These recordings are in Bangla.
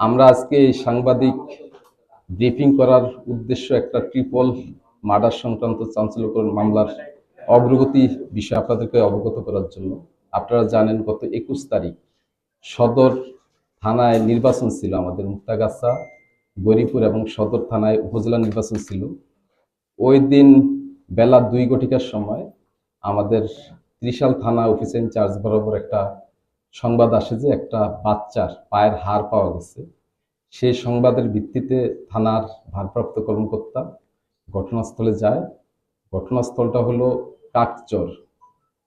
আমরা আজকে এই সাংবাদিক ব্রিফিং করার উদ্দেশ্য একটা ট্রিপল মার্ডার সংক্রান্ত চাঞ্চল্যকর মামলার অগ্রগতি বিষয়ে আপনাদেরকে অবগত করার জন্য। আপনারা জানেন গত একুশ তারিখ সদর থানায় নির্বাচন ছিল আমাদের মুক্তাগাছা, গরিপুর এবং সদর থানায় উপজেলা নির্বাচন ছিল। ওই দিন বেলা দুই ঘটিকার সময় আমাদের ত্রিশাল থানা অফিসে ইনচার্জ বরাবর একটা সংবাদ আসে যে একটা বাচ্চার পায়ের হার পাওয়া গেছে। সেই সংবাদের ভিত্তিতে থানার ভারপ্রাপ্ত কর্মকর্তা ঘটনাস্থলে যায়। ঘটনাস্থলটা হলো কাকচর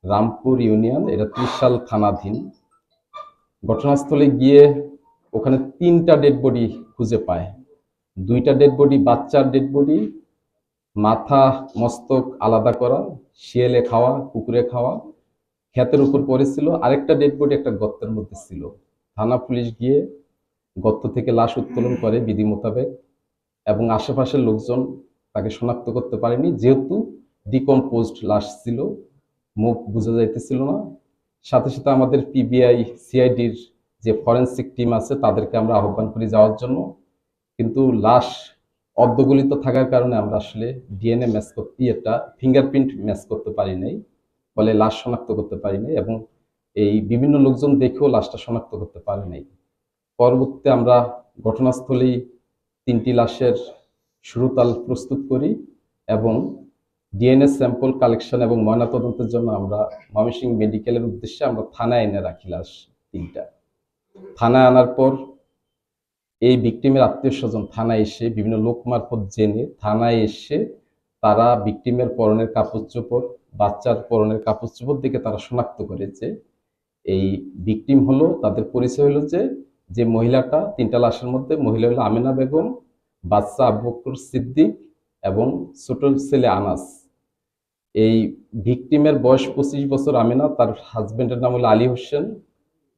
রামপুর ইউনিয়ন, এটা ত্রিশাল থানাধীন। ঘটনাস্থলে গিয়ে ওখানে তিনটা ডেড বডি খুঁজে পায়। দুইটা ডেড বডি, বাচ্চার ডেড বডি, মাথা মস্তক আলাদা করা, শিয়ালে খাওয়া, কুকুরে খাওয়া ক্ষেতের উপর পড়েছিল। আরেকটা ডেড বডি একটা গর্তের মধ্যে ছিল। থানা পুলিশ গিয়ে গর্ত থেকে লাশ উত্তোলন করে বিধি মোতাবেক এবং আশেপাশের লোকজন তাকে শনাক্ত করতে পারেনি। যেহেতু ডিকম্পোজড লাশ ছিল, মুখ বোঝা যাইতেছিল না। সাথে সাথে আমাদের পিবিআই সিআইডির যে ফরেন্সিক টিম আছে, তাদেরকে আমরা আহ্বান করি যাওয়ার জন্য। কিন্তু লাশ অর্ধগলিত থাকার কারণে আমরা আসলে ডিএনএ ম্যাচ করতে একটা ফিঙ্গারপ্রিন্ট ম্যাচ করতে পারি নাই। ফলে লাশ শনাক্ত করতে পারি নাই এবং এই বিভিন্ন লোকজন দেখেও লাশটা শনাক্ত করতে পারে নাই। পরবর্তীতে আমরা ঘটনাস্থলেই তিনটি লাশের শুরুতাল প্রস্তুত করি এবং ডিএনএ স্যাম্পল কালেকশন এবং ময়নাতদন্তের জন্য আমরা ময়মনসিংহ মেডিকেলের উদ্দেশ্যে আমরা থানায় এনে রাখি লাশ তিনটা। থানায় আনার পর এই ভিকটিমের আত্মীয় স্বজন থানায় এসে বিভিন্ন লোক মারফত জেনে থানায় এসে তারা ভিকটিমের পরনের কাপড় চোপড় বাচ্চার পরনের কাপড় চোপড় দেখে তারা শনাক্ত করেছে এই ভিকটিম হলো, তাদের পরিচয় হলো যে যে মহিলাটা তিনটা লাশের মধ্যে, মহিলা হলো আমিনা বেগম বাচ্চা আবু সিদ্দিক এবং ছোট ছেলে আনাস। এই ভিকটিমের বয়স পঁচিশ বছর আমেনা, তার হাজবেন্ডের নাম হলো আলী হোসেন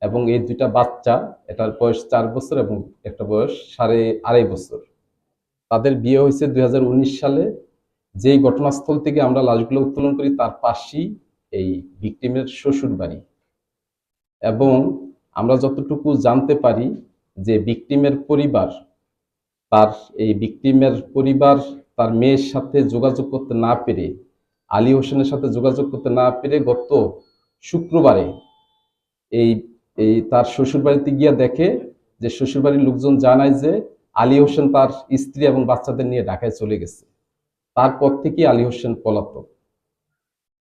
এবং এই দুইটা বাচ্চা, এটার বয়স চার বছর এবং একটা বয়স সাড়ে আড়াই বছর। তাদের বিয়ে হয়েছে দু হাজার উনিশ সালে। যেই ঘটনাস্থল থেকে আমরা লাশগুলো উত্তোলন করি, তার পাশেই এই ভিকটিমের শ্বশুর বাড়ি এবং আমরা যতটুকু জানতে পারি যে ভিকটিমের পরিবার, তার এই ভিকটিমের পরিবার, তার মেয়ের সাথে যোগাযোগ করতে না পেরে, আলী হোসেনের সাথে যোগাযোগ করতে না পেরে গত শুক্রবারে এই এই তার শ্বশুরবাড়িতে গিয়ে দেখে যে শ্বশুরবাড়ির লোকজন জানায় যে আলী হোসেন তার স্ত্রী এবং বাচ্চাদের নিয়ে ঢাকায় চলে গেছে। তারপর থেকে আলী হোসেন পলাতক।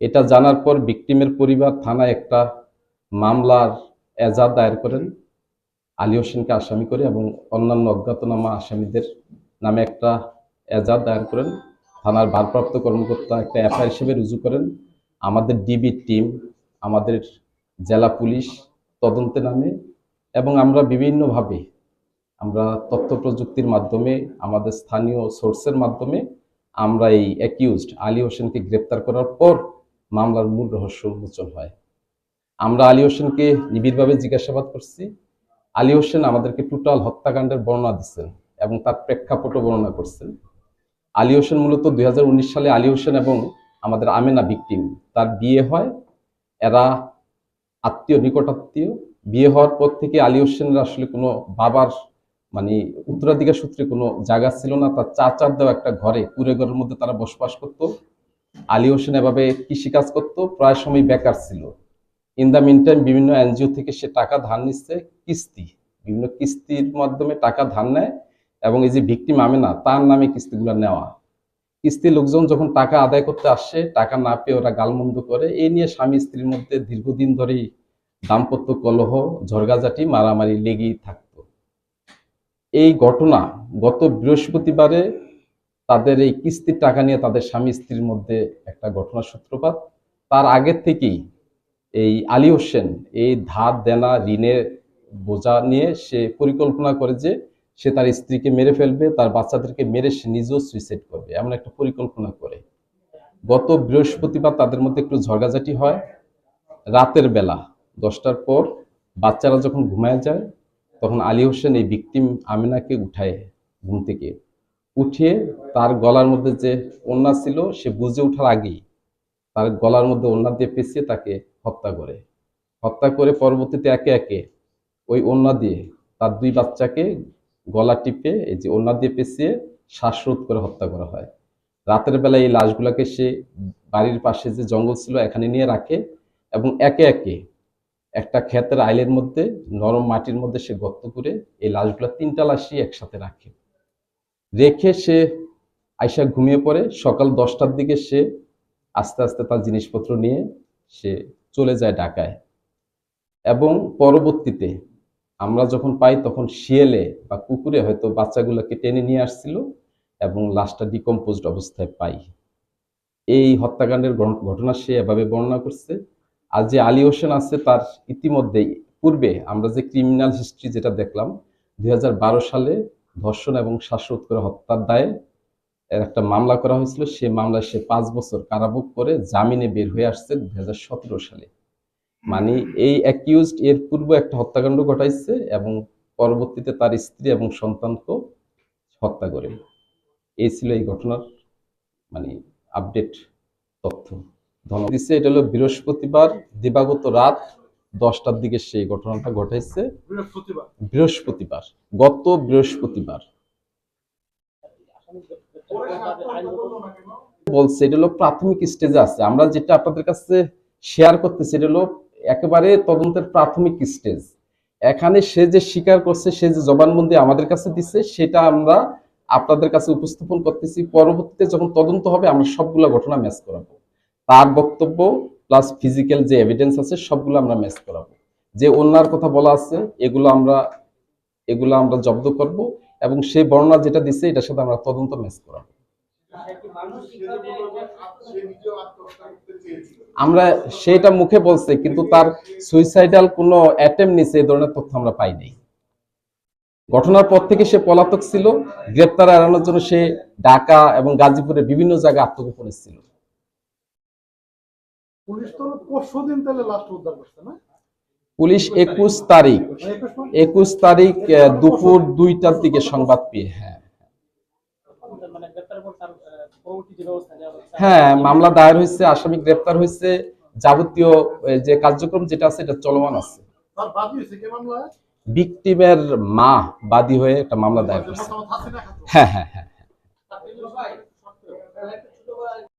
এটা জানার পর ভিকটিমের পরিবার, থানায় একটা মামলার এজাদ দায়ের করেন আলী হোসেনকে আসামি করে এবং অন্যান্য অজ্ঞাতনামা আসামিদের নামে একটা এজাদ দায়ের করেন। থানার ভারপ্রাপ্ত কর্মকর্তা একটা এফআইআর হিসেবে রুজু করেন। আমাদের ডিবি টিম, আমাদের জেলা পুলিশ তদন্তে নামে এবং আমরা বিভিন্নভাবে আমরা তথ্য প্রযুক্তির মাধ্যমে, আমাদের স্থানীয় সোর্সের মাধ্যমে আমরা এই অ্যাকিউজড আলী হোসেনকে গ্রেপ্তার করার পর মামলার মূল রহস্য উন্মোচন হয়। আমরা আলী হোসেনকে নিবিড়ভাবে জিজ্ঞাসাবাদ করছি। আলী হোসেন আমাদেরকে টোটাল হত্যাকাণ্ডের বর্ণনা দিচ্ছেন এবং তার প্রেক্ষাপটও বর্ণনা করছেন। আলী হোসেন মূলত দুই হাজার উনিশ সালে আলী হোসেন এবং আমাদের আমেনা ভিকটিম তার বিয়ে হয়। এরা আত্মীয় নিকটাত্মীয় বিয়ে হওয়ার পর থেকে আলী হোসেনের আসলে কোনো বাবার মানে উত্তরাধিকার সূত্রে কোনো জায়গা ছিল না। তার চাচার দেওয়া একটা ঘরে কুড়ে ঘরের মধ্যে তারা বসবাস করত। আলী হোসেন এভাবে কৃষিকাজ করত, প্রায় সময় বেকার ছিল। ইন দ্য মিন টাইম বিভিন্ন এনজিও থেকে সে টাকা ধার নিচ্ছে কিস্তি। বিভিন্ন কিস্তির মাধ্যমে টাকা ধার নেয় এবং এই যে ভিকটিম আমেনা, তার নামে কিস্তিগুলো নেওয়া। কিস্তি লোকজন যখন টাকা আদায় করতে আসে, টাকা না পেয়ে ওরা গালমন্দ করে। এই নিয়ে স্বামী স্ত্রীর মধ্যে দীর্ঘদিন ধরেই দাম্পত্য কলহ ঝরগাঝাটি মারামারি লেগেই থাকতো। এই ঘটনা গত বৃহস্পতিবারে তাদের এই কিস্তির টাকা নিয়ে তাদের স্বামী স্ত্রীর মধ্যে একটা ঘটনার সূত্রপাত। তার আগের থেকেই এই আলী হোসেন এই ধার, দেনা, ঋণের বোঝা নিয়ে সে পরিকল্পনা করে যে সে তার স্ত্রীকে মেরে ফেলবে, তার বাচ্চাদেরকে মেরে সে নিজেও সুইসাইড করবে, এমন একটা পরিকল্পনা করে। গত বৃহস্পতিবার তাদের মধ্যে একটু ঝগড়াঝাটি হয়। রাতের বেলা দশটার পর বাচ্চারা যখন ঘুমায় যায় তখন আলী হোসেন এই ভিকটিম আমিনাকে উঠায় ঘুম থেকে। উঠিয়ে তার গলার মধ্যে যে ওন্না ছিল, সে বুঝে ওঠার আগেই তার গলার মধ্যে ওন্না দিয়ে পেঁচিয়ে তাকে হত্যা করে। হত্যা করে পরবর্তীতে একে একে ওই ওন্না দিয়ে তার দুই বাচ্চাকে গলা টিপে এই যে ওনা দিয়ে পেঁচিয়ে শ্বাসরোধ করে হত্যা করা হয়। রাতের বেলায় এই লাশগুলাকে সে বাড়ির পাশে যে জঙ্গল ছিল, এখানে নিয়ে রাখে এবং একে একে একটা ক্ষেতের আইলের মধ্যে, নরম মাটির মধ্যে সে গর্ত করে এই লাশগুলা তিনটা লাশই একসাথে রাখে। রেখে সে আইসা ঘুমিয়ে পড়ে। সকাল দশটার দিকে সে আস্তে আস্তে তার জিনিসপত্র নিয়ে সে চলে যায় ঢাকায়। এবং পরবর্তীতে আমরা যখন পাই তখন শিয়েলে বা কুকুরে হয়তো বাচ্চাগুলোকে টেনে নিয়ে আসছিল এবং লাশটা ডিকম্পোজড অবস্থায় পাই। এই হত্যাকাণ্ডের ঘটনা সে এভাবে বর্ণনা করছে আর যে আলী হোসেন আছে তার ইতিমধ্যেই পূর্বে আমরা যে ক্রিমিনাল হিস্ট্রি যেটা দেখলাম দু হাজার বারো সালে ধর্ষণ এবং শ্বাসরোধ করে হত্যার দায়ে এর একটা মামলা করা হয়েছিল। সে মামলায় সে পাঁচ বছর কারাভোগ করে জামিনে বের হয়ে আসছে দু হাজার সতেরো সালে। মানে এই অ্যাকিউজড এর পূর্ব একটা হত্যাকাণ্ড ঘটাইছে এবং পরবর্তীতে তার স্ত্রী এবং সন্তানকেও হত্যা করে। এই ছিল এই ঘটনার মানে আপডেট তথ্য। দিচ্ছে এটা হলো বৃহস্পতিবার দিবাগত রাত দশটার দিকে সেই ঘটনাটা ঘটাইছে। বৃহস্পতিবার। গত বৃহস্পতিবার। বলছে এটা হলো প্রাথমিক স্টেজে আছে। আমরা যেটা আপনাদের কাছে শেয়ার করতেছি এটা হলো একেবারে তদন্তের প্রাথমিক স্টেজ। এখানে সে যে স্বীকার করছে সে যে জবানবন্দি আমাদের কাছে দিচ্ছে সেটা আমরা আপনাদের কাছে উপস্থাপন করতেছি। পরবর্তীতে যখন তদন্ত হবে আমরা সবগুলো ঘটনা ম্যাচ করাবো। তার বক্তব্য প্লাস ফিজিক্যাল যে এভিডেন্স আছে, সবগুলো আমরা ম্যাচ করাবো। যে অন্যার কথা বলা আছে, এগুলো আমরা এগুলো আমরা জব্দ করব এবং সেই বর্ণনা যেটা দিচ্ছে এটার সাথে আমরা তদন্ত ম্যাচ করাবো। সে আমরা সেটা মুখে বলছে, কিন্তু তার সুইসাইডাল কোনো অ্যাটেম্প নিছে এই ধরনের তথ্য আমরা পাইনি ঘটনার পর থেকে সে পলাতক ছিল, গ্রেপ্তার এড়ানোর জন্য সে ঢাকা এবং গাজীপুরের বিভিন্ন জায়গায় আত্মগোপনে ছিল। পুলিশ তো পরশু দিন তাহলে লাস্ট উদ্ধার করছে না? পুলিশ একুশ তারিখ একুশ তারিখ? দুপুর দুইটার দিকে সংবাদ পেয়ে হ্যাঁ। মানে হ্যাঁ মামলা দায়ের হয়েছে আসামি গ্রেপ্তার হয়েছে যাবতীয় যে কার্যক্রম যেটা আছে এটা চলমান আছে। তার বাদী হয়েছে কে মামলায়? ভিকটিমের মা বাদী হয়ে একটা মামলা দায়ের করছে। হ্যাঁ হ্যাঁ হ্যাঁ তার